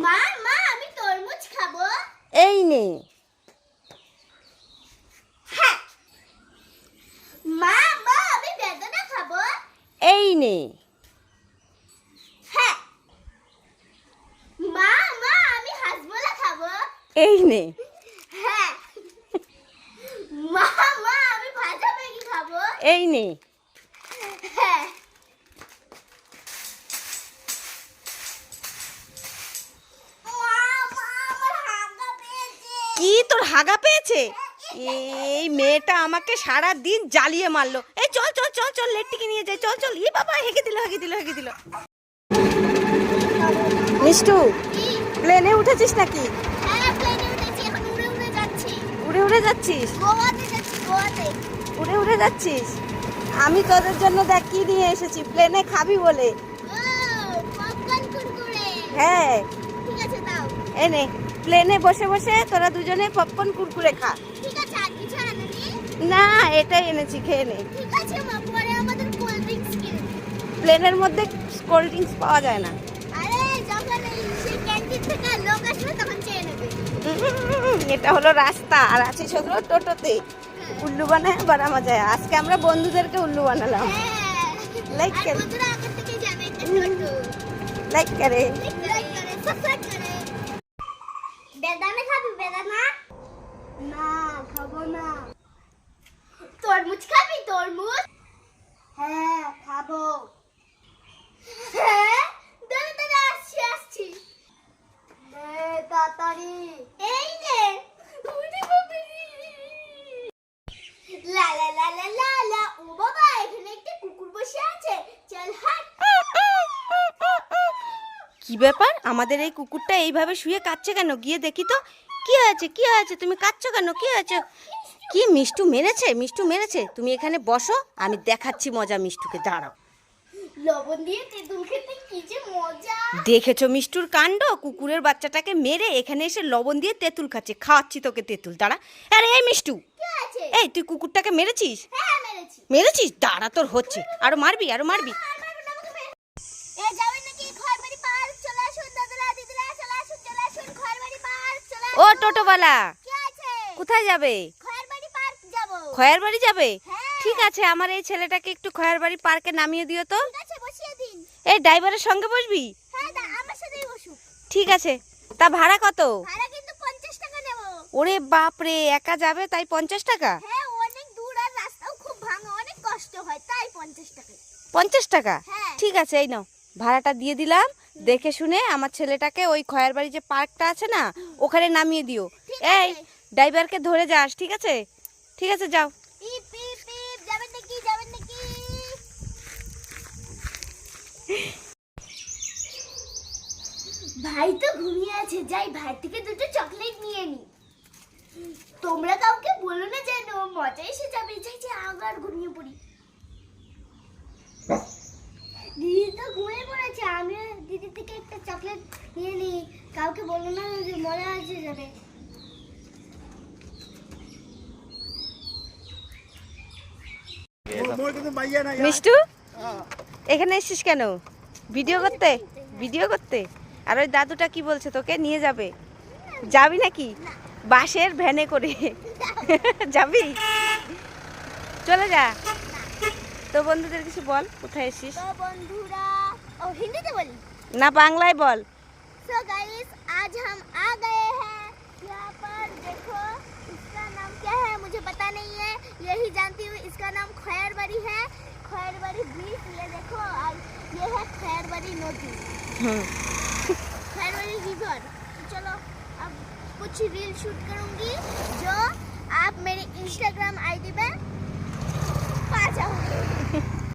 মা মা আমি তরমুজ খাব। এই নে। হ্যাঁ। মা মা আমি বেদানা খাব। এই নে। হ্যাঁ। মা মা আমি হাসবোলা খাব। এই নে। হ্যাঁ। মা মা আমি ভাজা ম্যাগি খাব। এই নে। তোর হাগা পেয়েছে? এই মেয়েটা আমাকে সারা দিন জ্বালিয়ে মারলো। এই চল চল চল চল লেটটিকে নিয়ে যাই চল চল। ই বাবা হেগে দিল হেগে দিল হেগে দিল। মিষ্টু প্লেনে উঠেছিস নাকি? হ্যাঁ প্লেনে উঠেছি এখন উড়ে উড়ে যাচ্ছি। উড়ে উড়ে যাচ্ছিস? উড়ে উড়ে যাচ্ছিস? আমি তোদের জন্য দেখ কি নিয়ে এসেছি প্লেনে খাবি বলে। হ্যাঁ। ঠিক আছে দাও। এনে। প্লেনে বসে বসে তোরা দুজনে পপকর্ন কুরকুরে খা। আছে না এটাই এনেছি খেয়ে নে। আছে প্লেনের মধ্যে কোল্ড ড্রিঙ্কস পাওয়া যায় না। এটা হলো রাস্তা আর আছিস হলো টোটোতে। উল্লু বানায় বানানো যায়। আজকে আমরা বন্ধুদেরকে উল্লু বানালাম। হ্যাঁ। ছোট লাইক করে। লাইক করে সাবস্ক্রাইব করে বেদানা খাবি বেদানা না খাব না তরমুজ খাবি তরমুজ হ্যাঁ খাব হ্যাঁ দাঁড়া দাঁড়া আসছি আসছি নে তাড়াতাড়ি এই নে উঠে বাবারে। লা লা লা লা লা লা ও বাবা এখানে একটা কুকুর বসে আছে চল হাট কি ব্যাপার? আমাদের এই কুকুরটা এইভাবে শুয়ে কাচ্ছে কেন? গিয়ে দেখি তো। কি হয়েছে? কি হয়েছে? তুমি কাচ্ছ কেন? কি হয়েছে? কি মিষ্টু মেরেছে? মিষ্টু মেরেছে? তুমি এখানে বসো আমি দেখাচ্ছি মজা মিষ্টুকে। দাঁড়াও। লবণ দিয়ে তেঁতুল খেতে কি যে মজা। দেখেছ মিষ্টুর কাণ্ড? কুকুরের বাচ্চাটাকে মেরে এখানে এসে লবণ দিয়ে তেঁতুল খাচ্ছে। খাওয়াচ্ছি তোকে তেঁতুল। দাঁড়া। আরে এই মিষ্টু! এই তুই কুকুরটাকে মেরেছিস? হ্যাঁ মেরেছিস? দাঁড়া তোর হচ্ছে। আরও মারবি আরও মারবি। ও। টোটোওয়ালা। কোথায় যাবে? পার্ক যাব। খয়ের বাড়ি যাবে? হ্যাঁ। ঠিক আছে আমার এই ছেলেটাকে একটু খয়ের বাড়ি পার্কে নামিয়ে দিও তো। এই ড্রাইভারের সঙ্গে বসবি? হ্যাঁ ঠিক আছে। তা ভাড়া কত? ওরে বাপরে একা যাবে তাই পঞ্চাশ টাকা হ্যাঁ অনেক দূর আর রাস্তাও খুব ভাঙা অনেক কষ্ট হয় তাই পঞ্চাশ টাকা পঞ্চাশ টাকা? হ্যাঁ। ঠিক আছে এই নাও। ভাড়াটা দিয়ে দিলাম। দেখে শুনে আমার ছেলেটাকে ওই খয়ের বাড়ি যে পার্কটা আছে না ওখানে নামিয়ে দিও। এই ড্রাইভারকে ধরে যাস ঠিক আছে? ঠিক আছে যাও। ভাই তো ঘুমিয়ে আছে যাই ভাই থেকে দুটো চকলেট নিয়ে নি। তোমরা কাউকে বলো না যেন মজা এসে যাবে। যাই যে আবার ঘুমিয়ে পড়ি। দিদি তো ঘুমিয়ে পড়েছে আমি দিদি থেকে একটা চকলেট নিয়ে নি কাউকে বলো না যে মজা এসে যাবে। মিষ্টু? এখানে এসেছিস কেন? ভিডিও করতে? ভিডিও করতে? আর ওই দাদুটা কি বলছে তোকে নিয়ে যাবে? যাবি নাকি? বাসের ভ্যানে করে। যাবি? চলে যা। তো বন্ধুদের কিছু বল কোথায় এসিস तो बंधुरा और हिंदी में बोली না বাংলায় বল सो गाइस आज हम आ गए हैं यहाँ पर देखो इसका नाम क्या है मुझे पता नहीं है यही जानती हूँ इसका नाम खैरबरी है खैरबरी ब्रिज ये देखो और ये है खैरबरी नदी হুম खैरबरी रिवर तो चलो अब कुछ रील शूट करूंगी जो आप मेरे इंस्टाग्राम आईडी पे 大家。伙